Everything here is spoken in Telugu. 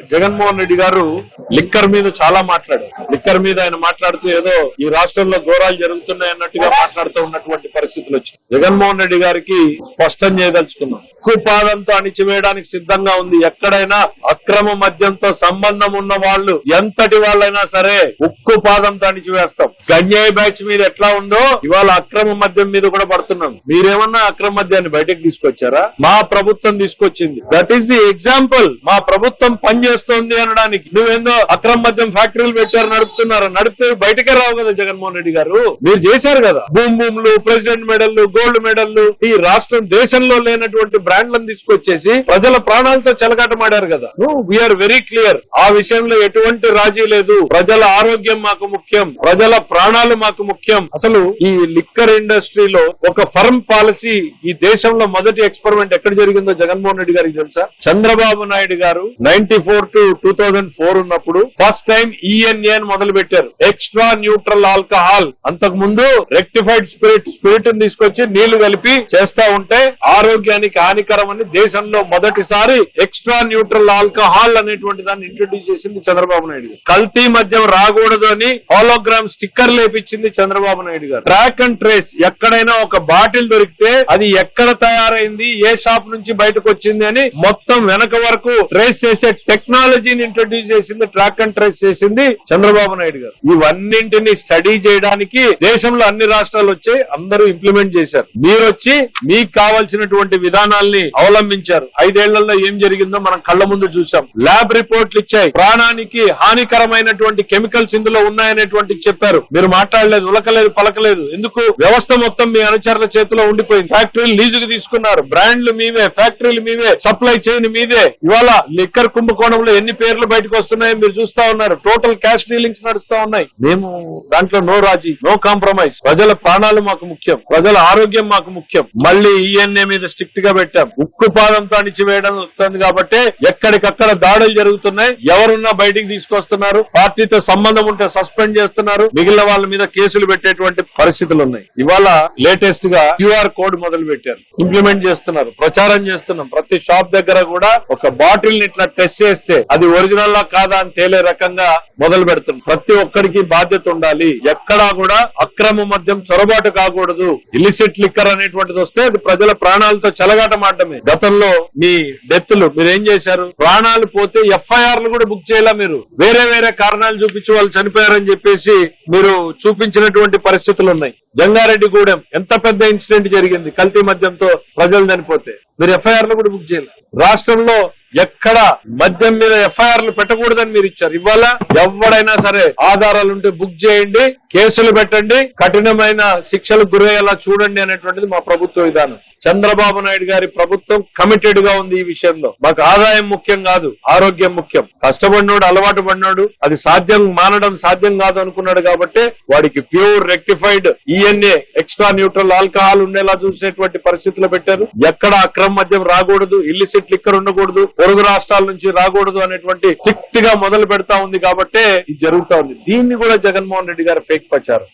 జగన్మోహన్ రెడ్డి గారు లిక్కర్ మీద చాలా మాట్లాడారు. లిక్కర్ మీద ఆయన మాట్లాడుతూ ఏదో ఈ రాష్ట్రంలో ఘోరాలు జరుగుతున్నాయి అన్నట్టుగా మాట్లాడుతూ ఉన్నటువంటి పరిస్థితులు వచ్చాయి జగన్మోహన్ రెడ్డి గారికి స్పష్టం చేయదలుచుకున్నాం. ఉక్కు పాదంతో అణిచివేయడానికి సిద్ధంగా ఉంది. ఎక్కడైనా అక్రమ మద్యంతో సంబంధం ఉన్న వాళ్ళు ఎంతటి వాళ్ళైనా సరే ఉక్కు పాదంతో అణిచివేస్తాం. గంజాయి బ్యాచ్ మీద ఎట్లా ఉందో ఇవాళ అక్రమ మద్యం మీద కూడా పడుతున్నాం. మీరేమన్నా అక్రమ మద్యాన్ని బయటకు తీసుకొచ్చారా? మా ప్రభుత్వం తీసుకొచ్చింది. దట్ ఈస్ ది ఎగ్జాంపుల్ మా ప్రభుత్వం పనిచేస్తోంది అనడానికి. నువ్వేందో అక్రమ మద్యం ఫ్యాక్టరీలు పెట్టారు నడుపుతున్నారు. నడిపితే బయటకే రావు కదా జగన్మోహన్ రెడ్డి గారు. మీరు చేశారు కదా. భూమ్ భూములు ప్రెసిడెంట్ మెడల్లు గోల్డ్ మెడల్లు. ఈ రాష్ట్రం దేశంలో లేనటువంటి బ్రాండ్లను తీసుకొచ్చేసి ప్రజల ప్రాణాలతో చెలగాటమాడారు కదా. వీఆర్ వెరీ క్లియర్ ఆ విషయంలో ఎటువంటి రాజీ లేదు. ప్రజల ఆరోగ్యం మాకు ముఖ్యం. ప్రజల ప్రాణాలు మాకు ముఖ్యం. అసలు ఈ లిక్కర్ ఇండస్ట్రీలో ఒక ఫర్మ్ పాలసీ ఈ దేశంలో మొదటి ఎక్స్పెరిమెంట్ ఎక్కడ జరిగిందో జగన్మోహన్ రెడ్డి గారికి తెలుసా? చంద్రబాబు నాయుడు గారు ninety four to two thousand four ఉన్నప్పుడు ఫస్ట్ టైం ఈఎన్ఏ అని మొదలు పెట్టారు ఎక్స్ట్రా న్యూట్రల్ ఆల్కహాల్ అంతకు ముందు రెక్టిఫైడ్ స్పిరిట్ స్పిరిట్ తీసుకొచ్చి నీళ్ళు కలిపి చేస్తా ఉంటే ఆరోగ్యానికి హానికరం అని దేశంలో మొదటిసారి ఎక్స్ట్రా న్యూట్రల్ ఆల్కహాల్ అనేటువంటి దాన్ని ఇంట్రొడ్యూస్ చేసింది చంద్రబాబు నాయుడు గారు. కల్తీ మద్యం రాకూడదు అని హోలోగ్రామ్ స్టిక్కర్ లేపించింది చంద్రబాబు నాయుడు గారు. ట్రాక్ అండ్ ట్రేస్ ఎక్కడైనా ఒక బాటిల్ దొరికితే అది ఎక్కడ తయారైంది ఏ షాప్ నుంచి బయటకు వచ్చింది అని మొత్తం వెనక వరకు ట్రేస్ చేసే టెక్నాలజీని ఇంట్రొడ్యూస్ చేసింది ట్రాక్ అండ్ ట్రేస్ చేసింది చంద్రబాబు నాయుడు గారు. ఇవన్నింటిని స్టడీ చేయడానికి దేశంలో అన్ని రాష్ట్రాలు వచ్చి అందరూ ఇంప్లిమెంట్ చేశారు. మీరు వచ్చి మీకు కావాల్సినటువంటి విధానాల్ని అవలంబించారు. ఐదేళ్ళలో ఏం జరిగిందో మనం కళ్ళ ముందు చూసాం ల్యాబ్ రిపోర్ట్లు ఇచ్చాయి. ప్రాణానికి హానికరమైనటువంటి కెమికల్స్ ఇందులో ఉన్నాయనేటువంటి చెప్పారు. మీరు మాట్లాడలేదు ఉలకలేదు పలకలేదు. ఎందుకు? వ్యవస్థ మొత్తం మీ అనుచరుల చేతిలో ఉండిపోయింది. ఫ్యాక్టరీలు లీజుకు తీసుకున్నారు. బ్రాండ్లు మీవే ఫ్యాక్టరీలు మీవే సప్లై చైన్ మీదే. ఇవాళ లిక్కర్ కుంభకోణంలో ఎన్ని పేర్లు బయటకు వస్తున్నాయో మీరు చూస్తా ఉన్నారు. టోటల్ క్యాష్ డీలింగ్స్ నడుస్తా ఉన్నాయి. మేము దాంట్లో నో రాజీ నో కాంప్రమైజ్. ప్రజల ప్రాణాలు మాకు ముఖ్యం. ప్రజల ఆరోగ్యం మాకు ముఖ్యం. మళ్ళీ ఈఎన్ఏ మీద స్ట్రిక్ట్గా పెట్టాం ఉక్కు పాదంతో అణిచివేయడం వస్తుంది కాబట్టి ఎక్కడికక్కడ దాడులు జరుగుతున్నాయి. ఎవరున్నా బయటికి తీసుకొస్తున్నారు. పార్టీతో సంబంధం ఉంటే సస్పెండ్ చేస్తున్నారు. మిగిలిన వాళ్ళ మీద కేసులు పెట్టేటువంటి పరిస్థితులు ఉన్నాయి. ఇవాళ లేటెస్ట్గా క్యూఆర్ కోడ్ మొదలు పెట్టారు. ఇంప్లిమెంట్ చేస్తున్నారు. ప్రచారం చేస్తున్నాం. ప్రతి షాప్ దగ్గర కూడా ఒక బాటిల్ని ఇట్లా టెస్ట్ చేస్తే అది ఒరిజినల్ లా కాదా అని తేలే రకంగా మొదలు పెడుతున్నాం. ప్రతి ఒక్కరికి బాధ్యత ఉండాలి. ఎక్కడా కూడా అక్రమ మద్యం చొరబాటు కాకూడదు. ఇలిసిట్ లిక్కర్ అనేటువంటిది వస్తే అది ప్రజల ప్రాణాలతో చెలగాటమాడమే గతంలో మీ డెత్లు మీరు ఏం చేశారు? ప్రాణాలు పోతే ఎఫ్ఐఆర్లు కూడా బుక్ చేయాల మీరు? వేరే వేరే కారణాలు చూపించి వాళ్ళు చనిపోయారని చెప్పేసి మీరు చూపించినటువంటి పరిస్థితులు ఉన్నాయి. జంగారెడ్డిగూడెం ఎంత పెద్ద ఇన్సిడెంట్ జరిగింది కల్తీ మద్యంతో ప్రజలు చనిపోతే? మీరు ఎఫ్ఐఆర్లు కూడా బుక్ చేయాలి? రాష్ట్రంలో ఎక్కడ మద్యం మీద ఎఫ్ఐఆర్లు పెట్టకూడదని మీరు ఇచ్చారు? ఇవాళ ఎవడైనా సరే ఆధారాలుంటే బుక్ చేయండి. కేసులు పెట్టండి కఠినమైన శిక్షలకు గురయ్యేలా చూడండి అనేటువంటిది మా ప్రభుత్వ విధానం. చంద్రబాబు నాయుడు గారి ప్రభుత్వం కమిటెడ్గా ఉంది ఈ విషయంలో. మాకు ఆదాయం ముఖ్యం కాదు ఆరోగ్యం ముఖ్యం. కష్టపడినోడు అలవాటు పడినాడు అది సాధ్యం మానడం సాధ్యం కాదు అనుకున్నాడు కాబట్టి వాడికి pure rectified ENA extra neutral alcohol ఉండేలా చూసేటువంటి పరిస్థితులు పెట్టారు. ఎక్కడ అక్రమ మద్యం రాకూడదు ఇల్లిసిట్ లిక్కర్ ఉండకూడదు పొరుగు రాష్ట్రాల నుంచి రాకూడదు అనేటువంటి స్ట్రిక్ట్గా మొదలు పెడతా ఉంది కాబట్టి ఇది జరుగుతా ఉంది. దీన్ని కూడా జగన్మోహన్ రెడ్డి గారు ఫేక్ ప్రచారం